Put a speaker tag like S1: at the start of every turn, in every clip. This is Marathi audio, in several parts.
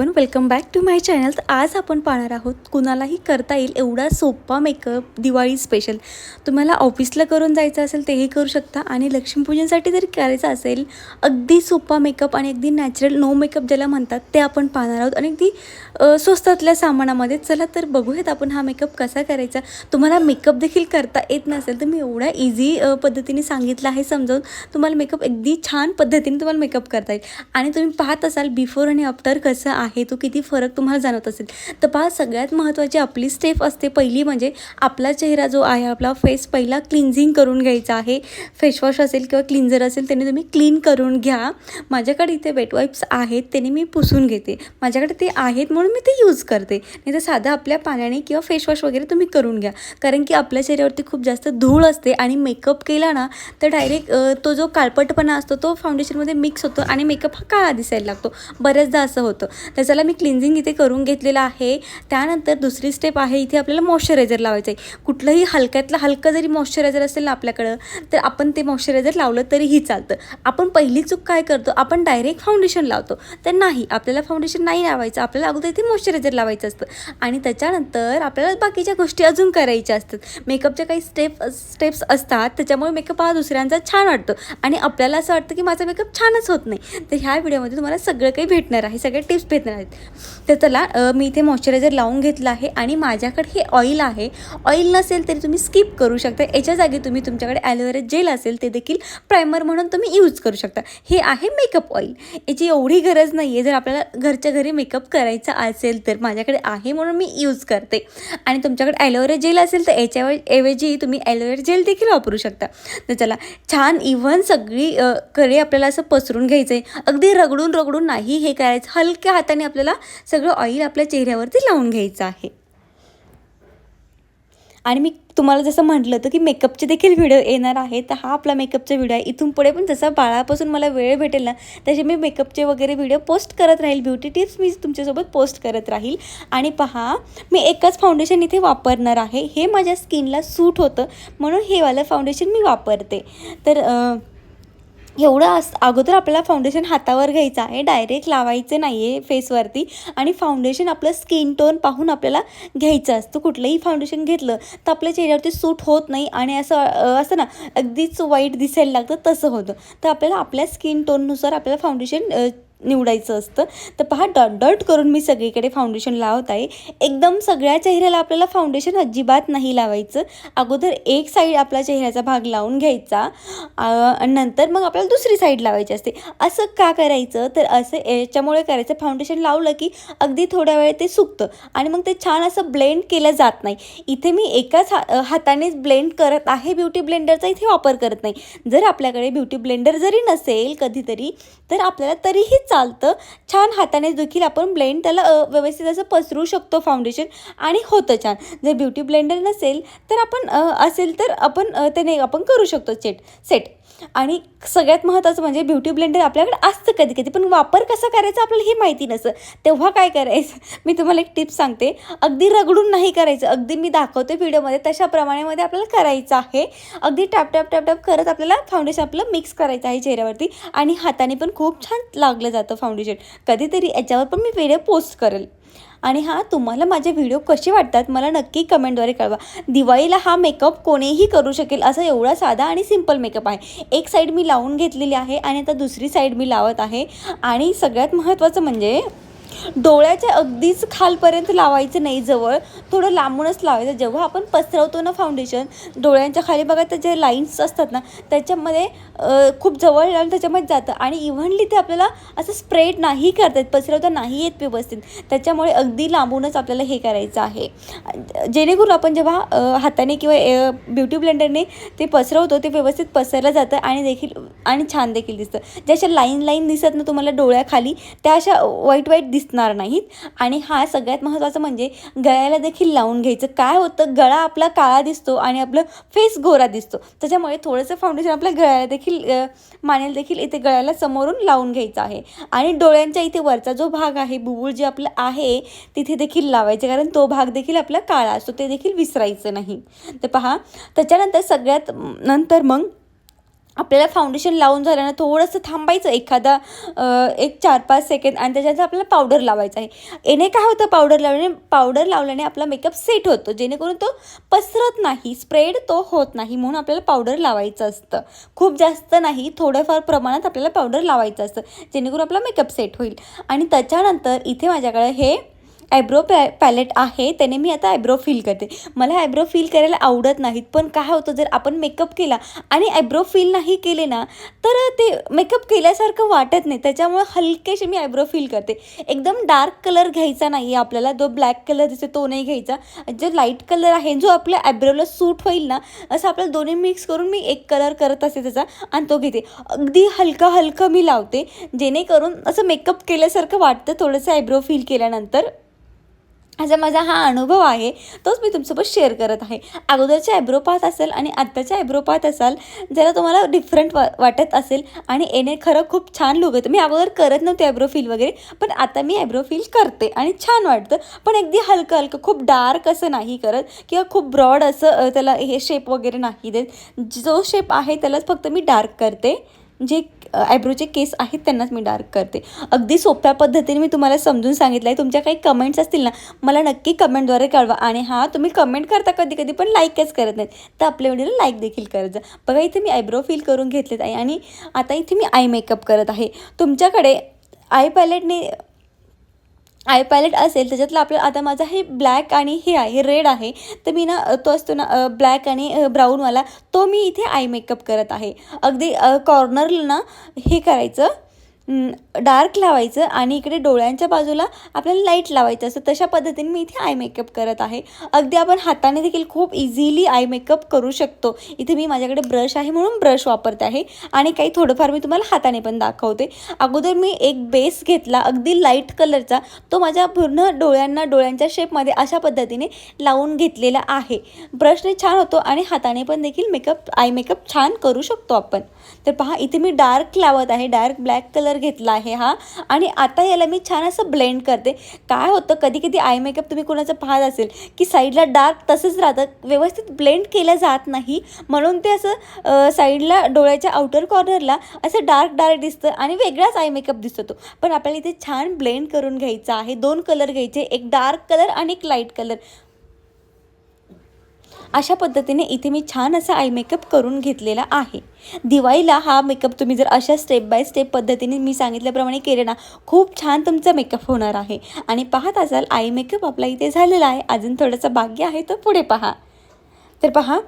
S1: Everyone welcome back to my channel तर आज आपण पाहणार आहोत कुणालाही करता येईल एवढा सोपा मेकअप दिवाळी स्पेशल तुम्हाला ऑफिसला करून जायचं असेल तेही करू शकता. आणि लक्ष्मीपूजनसाठी जर करायचं असेल अगदी सोपा मेकअप आणि अगदी नॅचरल नो मेकअप ज्याला म्हणतात ते आपण पाहणार आहोत. आणि अगदी स्वस्तातल्या सामानामध्ये चला तर बघूयात आपण हा मेकअप कसा करायचा. तुम्हाला मेकअप देखील करता येत नसेल तर मी एवढ्या इझी पद्धतीने सांगितलं आहे समजावून. तुम्हाला मेकअप अगदी छान पद्धतीने तुम्हाला मेकअप करता येईल. आणि तुम्ही पाहत असाल बिफोर आणि आफ्टर कसं आहे तो किती फरक तुम्हाला जाणवत असेल. तर पहा सगळ्यात महत्त्वाची आपली स्टेप असते पहिली म्हणजे आपला चेहरा जो आहे आपला फेस पहिला क्लिन्झिंग करून घ्यायचा आहे. फेसवॉश असेल किंवा क्लिन्झर असेल त्याने तुम्ही क्लीन करून घ्या. माझ्याकडे इथे वेट वाईप्स आहेत त्याने मी पुसून घेते. माझ्याकडे ते आहेत म्हणून मी ते यूज करते. नाही तर साधं आपल्या पाण्याने किंवा फेसवॉश वगैरे तुम्ही करून घ्या. कारण की आपल्या चेहऱ्यावरती खूप जास्त धूळ असते आणि मेकअप केला ना तर डायरेक्ट तो जो काळपटपणा असतो तो फाउंडेशनमध्ये मिक्स होतो आणि मेकअप हा काळा दिसायला लागतो. बऱ्याचदा असं होतं. तर चला मी क्लिन्झिंग इथे करून घेतलेलं आहे. त्यानंतर दुसरी स्टेप आहे इथे आपल्याला मॉइश्चरायझर लावायचं आहे कुठलंही हलक्यातलं हलकं जरी मॉइश्चरायझर असेल ना आपल्याकडं तर आपण ते मॉइश्चरायझर लावलं तरीही चालतं. आपण पहिली चूक काय करतो? आपण डायरेक्ट फाउंडेशन लावतो. तर नाही आपल्याला फाउंडेशन नाही लावायचं. आपल्याला अगोदर इथे मॉइश्चरायझर लावायचं असतं. आणि त्याच्यानंतर आपल्याला बाकीच्या गोष्टी अजून करायच्या असतात. मेकअपच्या काही स्टेप स्टेप्स असतात त्याच्यामुळे मेकअप हा दुसऱ्यांचा छान वाटतो. आणि आपल्याला असं वाटतं की माझा मेकअप छानच होत नाही. तर ह्या व्हिडिओमध्ये तुम्हाला सगळं काही भेटणार आहे. सगळे टिप्स भेटणार आहेत. तर चला मी इथे मॉइश्चरायझर लावून घेतलं आहे आणि माझ्याकडे हे ऑइल आहे. ऑइल नसेल तरी तुम्ही स्किप करू शकता. याच्या जागी तुम्ही तुमच्याकडे ॲलोवेरा जेल असेल ते देखील प्रायमर म्हणून तुम्ही यूज करू शकता. हे आहे मेकअप ऑइल याची एवढी गरज नाही आहे जर आपल्याला घरच्या घरी मेकअप करायचा असेल तर माझ्याकडे आहे म्हणून मी यूज करते. आणि तुमच्याकडे ॲलोवेरा जेल असेल तर याच्या ऐवजी तुम्ही ॲलोवेरा जेल देखील वापरू शकता. तर चला छान इव्हन सगळी कडे आपल्याला असं पसरून घ्यायचं आहे अगदी रगडून रगडून नाही हे करायचं. हलक्या हाताने आपल्याला सगळं ऑइल आपल्या चेहऱ्यावरती लावून घ्यायचं आहे. आणि मी तुम्हाला जसं म्हटलं होतं की मेकअपचे देखील व्हिडिओ येणार आहे तर हा आपला मेकअपचा व्हिडिओ आहे. इथून पुढे पण जसा बाळापासून मला वेळ भेटेल ना तसे मी मेकअपचे वगैरे व्हिडिओ पोस्ट करत राहील. ब्युटी टिप्स मी तुमच्यासोबत पोस्ट करत राहील. आणि पहा मी एकच फाउंडेशन इथे वापरणार आहे. हे माझ्या स्किनला सूट होतं. म्हणून हे वालं फाउंडेशन मी वापरते. तर एवढं अस अगोदर आपल्याला फाउंडेशन हातावर घ्यायचं आहे डायरेक्ट लावायचं नाही आहे फेसवरती आणि फाउंडेशन आपलं स्किन टोन पाहून आपल्याला घ्यायचं असतं. कुठलंही फाउंडेशन घेतलं तर आपल्या चेहऱ्यावरती सूट होत नाही आणि असं असं ना अगदीच वाईट दिसायला लागतं तसं होतं. तर आपल्याला आपल्या स्किन टोननुसार आपल्याला फाउंडेशन निवडायचं असतं. तर पहा डॉट डॉट करून मी सगळीकडे फाउंडेशन लावत आहे. एकदम सगळ्या चेहऱ्याला आपल्याला फाउंडेशन अजिबात नाही लावायचं. अगोदर एक साईड आपला चेहऱ्याचा भाग लावून घ्यायचा आणि नंतर मग आपल्याला दुसरी साईड लावायची असते. असं का करायचं? तर असं याच्यामुळे करायचं. फाउंडेशन लावलं की अगदी थोड्या वेळ ते सुकतं आणि मग ते छान असं ब्लेंड केलं जात नाही. इथे मी एकाच हा हातानेच ब्लेंड करत आहे. ब्युटी ब्लेंडरचा इथे वापर करत नाही. जर आपल्याकडे ब्युटी ब्लेंडर जरी नसेल कधीतरी तर आपल्याला तरीही चालतं. छान हाताने देखील आपण ब्लेंड त्याला व्यवस्थित असं पसरू शकतो फाउंडेशन आणि होतं छान. जर ब्युटी ब्लेंडर नसेल तर आपण असेल तर आपण त्याने आपण करू शकतो सेट सेट आणि सगळ्यात महत्त्वाचं म्हणजे ब्युटी ब्लेंडर आपल्याकडे असतं कधी कधी पण वापर कसा करायचा आपल्याला हे माहिती नसतं. तेव्हा काय करायचं? मी तुम्हाला एक टिप्स सांगते. अगदी रगडून नाही करायचं. अगदी मी दाखवते व्हिडिओमध्ये तशा प्रमाणेमध्ये आपल्याला करायचं आहे. अगदी टॅप टॅप टॅप टॅप करत आपल्याला फाउंडेशन आपलं मिक्स करायचं आहे चेहऱ्यावरती. आणि हाताने पण खूप छान लागलं जातं फाउंडेशन कधीतरी याच्यावर पण मी व्हिडिओ पोस्ट करेल. आणि हां तुम्हाला माझे व्हिडिओ कसे वाटतात मला नक्की कमेंटद्वारे कळवा. दिवाळीला हा मेकअप कोणीही करू शकेल असा एवढा साधा आणि सिंपल मेकअप आहे. एक साईड मी लावून घेतलेली आहे आणि आता दुसरी साईड मी लावत आहे. आणि सगळ्यात महत्त्वाचं म्हणजे डोळ्याच्या अगदीच खालपर्यंत लावायचं नाही जवळ थोडं लांबूनच लावायचं. जेव्हा आपण पसरवतो ना फाउंडेशन डोळ्यांच्या खाली बघा त्या जे लाईन्स असतात ना त्याच्यामध्ये खूप जवळ लावून त्याच्यामध्ये जातं. आणि इव्हनली ते आपल्याला असं स्प्रेड नाही करतात पसरवता नाही येत व्यवस्थित. त्याच्यामुळे अगदी लांबूनच आपल्याला हे करायचं आहे. जेणेकरून आपण जेव्हा हाताने किंवा ब्युटी ब्लेंडरने ते पसरवतो ते व्यवस्थित पसरलं जातं आणि देखील आणि छान देखील दिसतं. ज्या अशा लाईन लाईन दिसत ना तुम्हाला डोळ्याखाली त्या अशा वाईट वाईट दिसणार नाहीत. आणि हा सगळ्यात महत्त्वाचं म्हणजे गळ्याला देखील लावून घ्यायचं. काय होतं? गळा आपला काळा दिसतो आणि आपलं फेस गोरा दिसतो. त्याच्यामुळे थोडंसं फाउंडेशन आपल्या गळ्याला देखील मानेल देखील इथे गळ्याला समोरून लावून घ्यायचं आहे. आणि डोळ्यांच्या इथे वरचा जो भाग आहे बुबुळ जे आपलं आहे तिथे देखील लावायचे. कारण तो भाग देखील आपला काळा असतो. ते देखील विसरायचं नाही. तर पहा त्याच्यानंतर सगळ्यात नंतर मग आपल्याला फाउंडेशन लावून झाल्यानं थोडंसं थांबायचं एखादा एक चार पाच सेकंड आणि त्याच्यानंतर आपल्याला पावडर लावायचं आहे. याने काय होतं? पावडर लावल्याने पावडर लावल्याने आपला मेकअप सेट होतो. जेणेकरून तो पसरत नाही स्प्रेड तो होत नाही म्हणून आपल्याला पावडर लावायचं असतं. खूप जास्त नाही थोड्याफार प्रमाणात आपल्याला पावडर लावायचं असतं. जेणेकरून आपला मेकअप सेट होईल. आणि त्याच्यानंतर इथे माझ्याकडे हे आयब्रो पॅ पॅलेट आहे त्याने मी आता आयब्रो फील करते. मला आयब्रो फील करायला आवडत नाहीत पण काय होतं जर आपण मेकअप केला आणि आयब्रो फील नाही केले ना तर ते मेकअप केल्यासारखं वाटत नाही. त्याच्यामुळे हलकेशी मी आयब्रो फील करते. एकदम डार्क कलर घ्यायचा नाही आहे आपल्याला जो ब्लॅक कलर दिसतो तो नाही घ्यायचा जो लाइट कलर आहे जो आपल्या आयब्रोला सूट होईल ना असं आपल्याला दोन्ही मिक्स करून मी एक कलर करत असते त्याचा आणि तो घेते. अगदी हलका हलकं मी लावते जेणेकरून असं मेकअप केल्यासारखं वाटतं थोडंसं आयब्रो फील केल्यानंतर. असा माझा हा अनुभव आहे तोच मी तुमच्यासोबत शेअर करत आहे. अगोदरच्या आयब्रो पाहत असेल आणि आत्ताच्या आयब्रो पाहत असाल जरा तुम्हाला डिफरंट वा वाटत असेल आणि येणे खरं खूप छान लुक येतं. मी अगोदर करत नव्हते आयब्रो फील वगैरे पण आता मी आयब्रो फील करते आणि छान वाटतं. पण अगदी हलकं हलकं खूप डार्क असं नाही करत किंवा खूप ब्रॉड असं त्याला हे शेप वगैरे नाही देत. जो शेप आहे त्यालाच फक्त मी डार्क करते. जे आयब्रोचे केस आहेत त्यांनाच मी डार्क करते. अगदी सोप्या पद्धतीने मी तुम्हाला समजून सांगितलं आहे तुमच्या काही कमेंट्स असतील ना मला नक्की कमेंटद्वारे कळवा. आणि हां तुम्ही कमेंट करता कधी कधी पण लाईकच करत नाहीत. तर आपल्या व्हिडिओला लाईक देखील करत जा. बघा इथे मी आयब्रो फील करून घेतलेत आहे. आणि आता इथे मी आय मेकअप करत आहे. तुमच्याकडे आय पॅलेटने आय पॅलेट असेल त्याच्यातलं आपलं आता माझा हे ब्लॅक आणि हे आहे रेड आहे तर मी ना तो असतो ना ब्लॅक आणि ब्राऊनवाला तो मी इथे आय मेकअप करत आहे. अगदी कॉर्नरला ना हे करायचं. डार्क लावायचं आणि इकडे डोळ्यांच्या बाजूला आपल्याला लाइट लावायचं. असं तशा पद्धतीने मी इथे आय मेकअप करत आहे. अगदी आपण हाताने देखील खूप इझिली आय मेकअप करू शकतो. इथे मी माझ्याकडे ब्रश आहे म्हणून ब्रश वापरते आहे. आणि काही थोडंफार मी तुम्हाला हाताने पण दाखवते. अगोदर मी एक बेस घेतला अगदी लाइट कलरचा तो माझ्या पूर्ण डोळ्यांना डोळ्यांच्या शेपमध्ये अशा पद्धतीने लावून घेतलेला आहे. ब्रशने छान होतो आणि हाताने पण देखील मेकअप आय मेकअप छान करू शकतो आपण. तर पहा इथे मी डार्क लावत आहे. डार्क ब्लॅक कलर घेतला आहे हा. आणि आता याला मी छान असं ब्लेंड करते. काय होतं कधी कधी आय मेकअप तुम्ही कोणाचं पाहत असेल की साईडला डार्क तसंच राहतं. व्यवस्थित ब्लेंड केलं जात नाही. म्हणून ते असं साईडला डोळ्याच्या आउटर कॉर्नरला असं डार्क डार्क दिसतं आणि वेगळाच आय मेकअप दिसतो तो. पण आपल्याला इथे छान ब्लेंड करून घ्यायचा आहे. दोन कलर घ्यायचे. एक डार्क कलर आणि एक लाइट कलर अशा पद्धतीने इथे मी छान असा आय मेकअप करून घेतलेला आहे. दिवाळीला हा मेकअप तुम्ही जर अशा स्टेप बाय स्टेप पद्धतीने मी सांगितल्याप्रमाणे केले ना खूप छान तुमचा मेकअप होणार आहे. आणि पाहत असाल आय मेकअप आपला इथे झालेला आहे. अजून थोडंसं भाग्य आहे तर पुढे पहा. तर पहा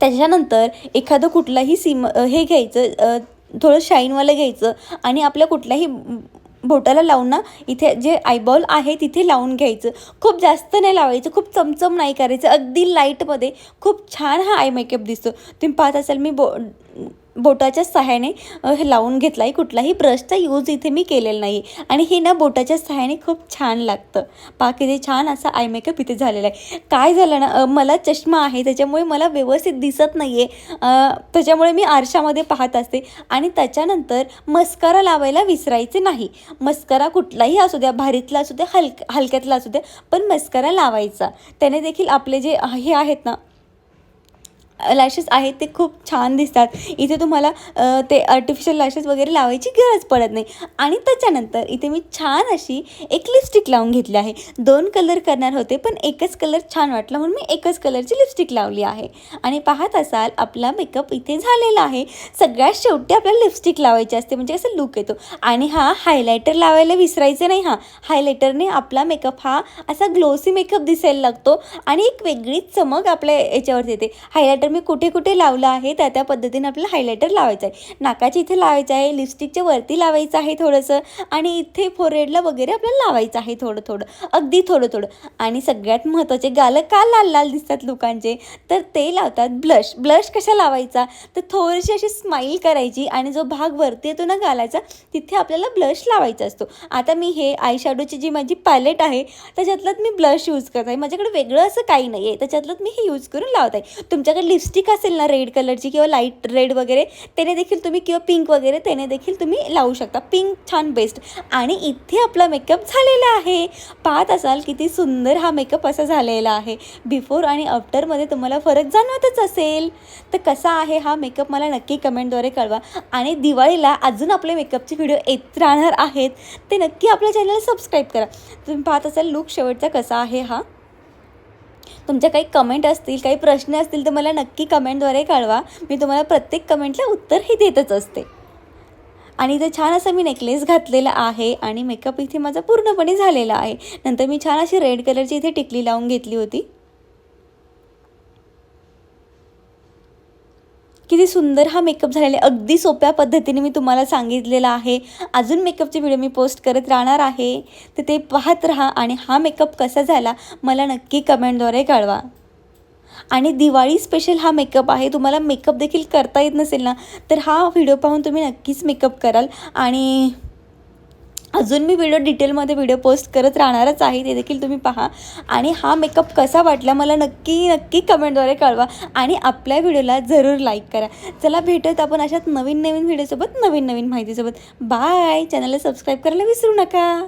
S1: त्याच्यानंतर एखादं कुठलाही सीम हे घ्यायचं थोडं शाईनवालं घ्यायचं आणि आपल्या कुठल्याही बोटाला लावून ना इथे जे आयबॉल आहे तिथे लावून घ्यायचं. खूप जास्त नाही लावायचं खूप चमचम नाही करायचं. अगदी लाईटमध्ये खूप छान हा आय मेकअप दिसतो. तुम्ही पाहत असाल मी बो बोटाच्या सहाय्याने लावून घेतला आहे कुठलाही ब्रशचा यूज इथे मी केलेला नाही आणि हे ना बोटाच्या सहाय्याने खूप छान लागतं. पहा किती छान असा आय मेकअप इथे झालेला आहे. काय झालं ना मला चष्मा आहे त्याच्यामुळे मला व्यवस्थित दिसत नाही आहे त्याच्यामुळे मी आरशामध्ये पाहत असते. आणि त्याच्यानंतर मस्कारा लावायला विसरायचे नाही. मस्कारा कुठलाही असू द्या भारीतला असू द्या हलक हलक्यातला असू द्या पण मस्कारा लावायचा. त्याने देखील आपले जे हे आहेत ना लॅशेस आहेत ते खूप छान दिसतात. इथे तुम्हाला ते आर्टिफिशियल लॅशेस वगैरे लावायची गरज पडत नाही. आणि त्याच्यानंतर इथे मी छान अशी एक लिपस्टिक लावून घेतली आहे. दोन कलर करणार होते पण एकच कलर छान वाटला म्हणून मी एकच कलरची लिपस्टिक लावली आहे. आणि पाहत असाल आपला मेकअप इथे झालेला आहे. सगळ्यात शेवटी आपल्याला लिपस्टिक लावायची असते म्हणजे असं लुक येतो. आणि हा हायलायटर लावायला विसरायचं नाही हा. हायलायटरने आपला मेकअप हा असा ग्लोसी मेकअप दिसायला लागतो. आणि एक वेगळीच चमक आपल्या याच्यावर येते. हायलायटर मी कुठे कुठे लावलं आहे त्या त्या पद्धतीने आपल्याला हायलायटर लावायचा आहे. नाकाच्या इथे लावायचं आहे लिपस्टिकच्या वरती लावायचं आहे थोडंसं आणि इथे फोरहेडला वगैरे आपल्याला लावायचं आहे थोडं थोडं अगदी थोडं थोडं आणि सगळ्यात महत्त्वाचे गालं का लाल लाल दिसतात लोकांचे? तर ते लावतात ब्लश ब्लश कशा लावायचा? तर थोडीशी अशी स्माईल करायची आणि जो भाग वरती येतो ना गालाचा तिथे आपल्याला ब्लश लावायचा असतो. आता मी हे आय शॅडोची जी माझी पॅलेट आहे त्याच्यातलं मी ब्लश यूज करत आहे. माझ्याकडे वेगळं असं काही नाही आहे त्याच्यातलं मी हे यूज करून लावत आहे. तुमच्याकडे लिपस्टिक असेल ना रेड कलरची किंवा लाइट रेड वगैरे त्याने देखील तुम्ही किंवा पिंक वगैरे त्याने देखील तुम्ही लावू शकता. पिंक छान बेस्ट आणि इथे आपला मेकअप झालेला आहे. पाहत असाल किती सुंदर हा मेकअप असा झालेला आहे. बिफोर आणि आफ्टरमध्ये तुम्हाला फरक जाणवतच असेल. तर कसा आहे हा मेकअप मला नक्की कमेंटद्वारे कळवा. आणि दिवाळीला अजून आपले मेकअपचे व्हिडिओ येत राहणार आहेत. ते नक्की आपल्या चॅनल सबस्क्राईब करा. तुम्ही पाहत असाल लुक शेवटचा कसा आहे हा. तुमच्या काही कमेंट असतील काही प्रश्न असतील तर मला नक्की कमेंटद्वारे कळवा. मी तुम्हाला प्रत्येक कमेंटला उत्तरही देतच असते. आणि इथे छान असं मी नेकलेस घातलेला आहे आणि मेकअप इथे माझा पूर्णपणे झालेला आहे. नंतर मी छान अशी रेड कलरची इथे टिकली लावून घेतली होती. किती सुंदर हा मेकअप झालेला आहे. अगदी सोप्या पद्धतीने मी तुम्हाला सांगितलेला आहे. अजून मेकअपचे व्हिडिओ मी पोस्ट करत राहणार आहे. तर ते पाहत राहा आणि हा मेकअप कसा झाला मला नक्की कमेंटद्वारे कळवा. आणि दिवाळी स्पेशल हा मेकअप आहे. तुम्हाला मेकअप देखील करता येत नसेल ना तर हा व्हिडिओ पाहून तुम्ही नक्कीच मेकअप कराल. आणि अजून मी व्हिडिओ डिटेलमध्ये व्हिडिओ पोस्ट करत राहणारच आहे ते देखील तुम्ही पहा. आणि हा मेकअप कसा वाटला मला नक्की नक्की कमेंटद्वारे कळवा. आणि आपल्या व्हिडिओला जरूर लाईक करा. चला भेटत आपण अशाच नवीन नवीन व्हिडिओसोबत नवीन नवीन माहितीसोबत बाय चॅनलला सबस्क्राईब करायला विसरू नका.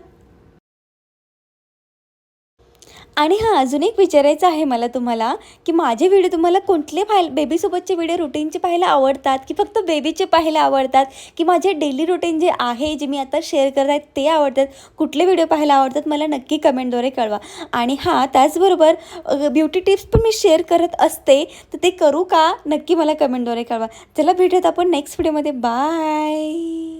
S1: आणि हां अजून एक विचारायचं आहे मला तुम्हाला की माझे व्हिडिओ तुम्हाला कुठले पाहायला बेबीसोबतचे व्हिडिओ रुटीनचे पाहायला आवडतात की फक्त बेबीचे पाहायला आवडतात की माझे डेली रुटीन जे आहे जे मी आता शेअर करत आहे ते आवडतात? कुठले व्हिडिओ पाहायला आवडतात? मला नक्की कमेंटद्वारे कळवा. आणि हां त्याचबरोबर ब्युटी टिप्स पण मी शेअर करत असते तर ते करू का? नक्की मला कमेंटद्वारे कळवा. चला भेटूयात आपण नेक्स्ट व्हिडिओमध्ये बाय